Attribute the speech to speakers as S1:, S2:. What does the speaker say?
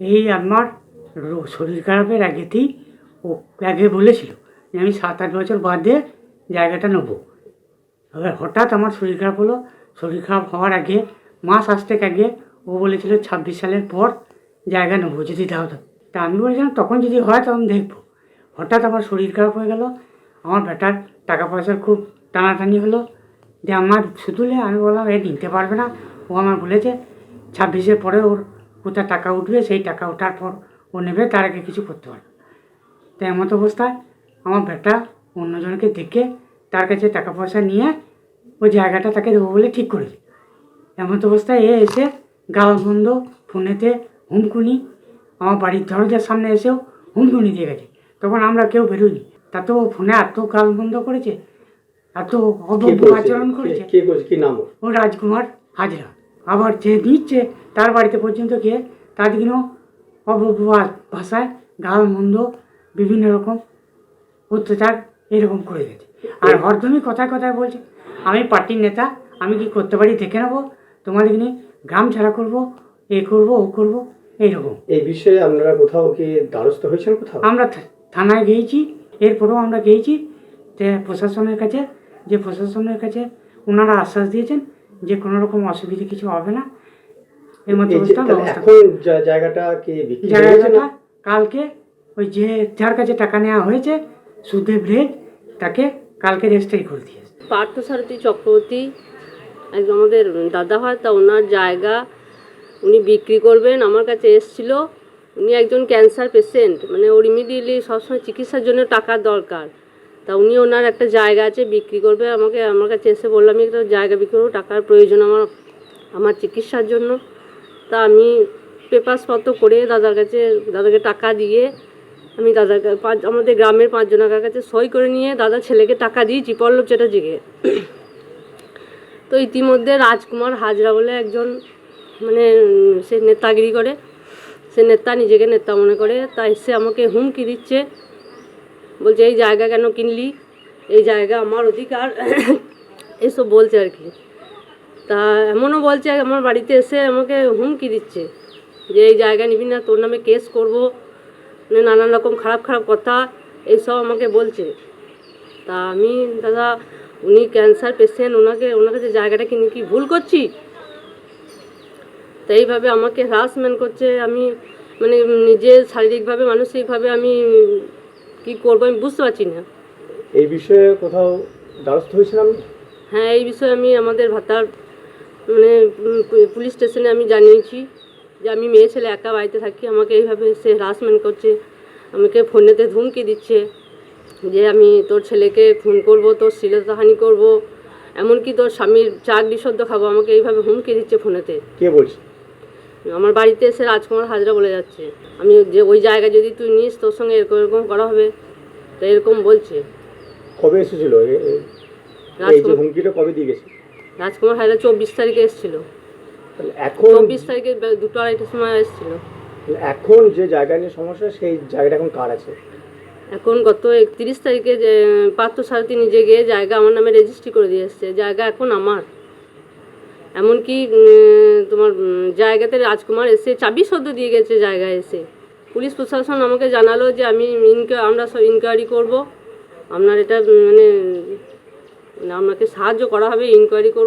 S1: এই আমার শরীর খারাপের আগেতেই ও আগে বলেছিল যে আমি সাত আট বছর বাদে জায়গাটা নেব। এবার হঠাৎ আমার শরীর খারাপ হলো। শরীর খারাপ হওয়ার আগে, মাস আসতে আগে ও বলেছিল ছাব্বিশ সালের পর জায়গা নেব যদি দাও তা। আমি বলেছিলাম, তখন যদি হয় তখন দেখব। হঠাৎ আমার শরীর খারাপ হয়ে গেল। আমার বেটার টাকা পয়সার খুব টানাটানি হলো। যে আমার শুধুলে আমি বললাম, এ নিতে পারবে না। ও আমার বলেছে, ছাব্বিশের পরে ওর কোথায় টাকা উঠবে সেই টাকা ওঠার পর ও নেবে তার আগে কিছু করতে পারবে তো এমত অবস্থায় আমার বেটা অন্যজনকে দেখে তার কাছে টাকা পয়সা নিয়ে ওই জায়গাটা তাকে দেবো বলে ঠিক করেছে এমত অবস্থায় এ এসে গালবন্ধ ফোনেতে হুমকুনি আমার বাড়ির দরজার সামনে এসেও হুমকুনি দিয়ে গেছে। তখন আমরা কেউ বেরোইনি। তাতে ও ফোনে এত গাল বন্ধ করেছে এত অভব্য আচরণ করেছে। ও রাজকুমার হাজরা। আবার যে দিচ্ছে তার বাড়িতে পর্যন্ত গিয়ে তার দিনও অভব্য ভাষায় গাল মন্দ বিভিন্ন রকম অত্যাচার এরকম করে গেছে আর হরদমই কথায় কথায় বলছে আমি পার্টির নেতা আমি কি করতে পারি দেখে নেব? তোমাদের নিয়ে গ্রাম ছাড়া করব এ করব ও করব এইরকম।
S2: এই বিষয়ে আপনারা কোথাও কি দ্বারস্থ হয়েছেন কোথাও?
S1: আমরা থানায় গিয়েছি এরপরেও আমরা গিয়েছি যে প্রশাসনের কাছে যে প্রশাসনের কাছে ওনারা আশ্বাস দিয়েছেন যে কোনো রকম অসুবিধা কিছু হবে না। এর
S2: এখন জায়গাটা কি
S1: জায়গাটা কালকে ওই যে যার কাছে টাকা নেওয়া হয়েছে সুদেব রেড তাকে কালকে রেজিস্ট্রি করে দিয়েছে
S3: পার্থসারথী চক্রবর্তী একজন আমাদের দাদা হয় তা ওনার জায়গা উনি বিক্রি করবেন। আমার কাছে এসছিল উনি একজন ক্যান্সার পেশেন্ট মানে ওর ইমিডিয়েটলি সবসময় চিকিৎসার জন্য টাকার দরকার। তা উনি ওনার একটা জায়গা আছে বিক্রি করবে, আমাকে, আমার কাছে এসে বললাম আমি একটা জায়গা বিক্রি করব, টাকার প্রয়োজন আমার আমার চিকিৎসার জন্য। তা আমি পেপারসপত্র করে দাদার কাছে, দাদাকে টাকা দিয়ে আমি দাদার পাঁচ, আমাদের গ্রামের পাঁচজনের কাছে সই করে নিয়ে দাদা ছেলেকে টাকা দিয়েছি, পল্লব চ্যাটার্জিকে। তো ইতিমধ্যে রাজকুমার হাজরা বলে একজন মানে সে নেতাগিরি করে, সে নেতা নিজেকে নেতা মনে করে তাই সে আমাকে হুমকি দিচ্ছে। বলছে, এই জায়গা কেন কিনলি? এই জায়গা আমার অধিকার। এসব বলছে আর কি। তা এমনও বলছে, আমার বাড়িতে এসে আমাকে হুমকি দিচ্ছে যে, এই জায়গা নিবি না, তোর নামে কেস করব মানে নানান রকম খারাপ খারাপ কথা, এইসব আমাকে বলছে। তা আমি, দাদা, উনি ক্যান্সার পেশেন্ট ওনাকে ওনার কাছে জায়গাটা কিনে, কি ভুল করছি? তো এইভাবে আমাকে হ্রাসমেন্ট করছে। আমি মানে নিজে শারীরিকভাবে, মানসিকভাবে আমি কি করব আমি বুঝতে পারছি না।
S2: এই বিষয়ে কোথাও দ্বারস্থ আপনি
S3: হ্যাঁ এই বিষয়ে আমি আমাদের ভাতার মানে পুলিশ স্টেশনে আমি জানিয়েছি যে আমি মেয়ে ছেলে একা বাড়িতে থাকি আমাকে এইভাবে সে হ্রাসমেন্ট করছে আমাকে ফোনেতে ধুমকি দিচ্ছে যে আমি তোর ছেলেকে খুন করব তোর শ্লীলতাহানি করব এমনকি তোর স্বামীর চাকরি সদ্য খাব আমাকে এইভাবে হুমকি দিচ্ছে ফোনেতে।
S2: কে বলছে?
S3: আমার বাড়িতে এসে রাজকুমার হাজরা বলে যাচ্ছে আমি যে ওই জায়গা যদি তুই নিস তোর সঙ্গে এরকম এরকম করা হবে। তো এরকম বলছে।
S2: কবে এসেছিল? এই যে
S3: রাজকুমার
S2: হুমকিটা কবে দিয়ে গেছে?
S3: রাজকুমার হাজরা চব্বিশ তারিখে এসেছিল।
S2: এখন
S3: চব্বিশ তারিখে দুটো আড়াইটার সময় এসেছিল।
S2: এখন যে জায়গা নিয়ে সমস্যা সেই জায়গাটা এখন কার আছে?
S3: এখন গত একত্রিশ তারিখে যে পার্থ সারথী নিজে গিয়ে জায়গা আমার নামে রেজিস্ট্রি করে দিয়ে এসছে। জায়গা এখন আমার। এমনকি তোমার জায়গাতে রাজকুমার এসে চাবি সদ্য দিয়ে গেছে জায়গায় এসে। পুলিশ প্রশাসন আমাকে জানালো যে আমি ইনকো আমরা সব ইনকোয়ারি করব। আপনার এটা মানে মানে আপনাকে সাহায্য করা হবে ইনকোয়ারি করব।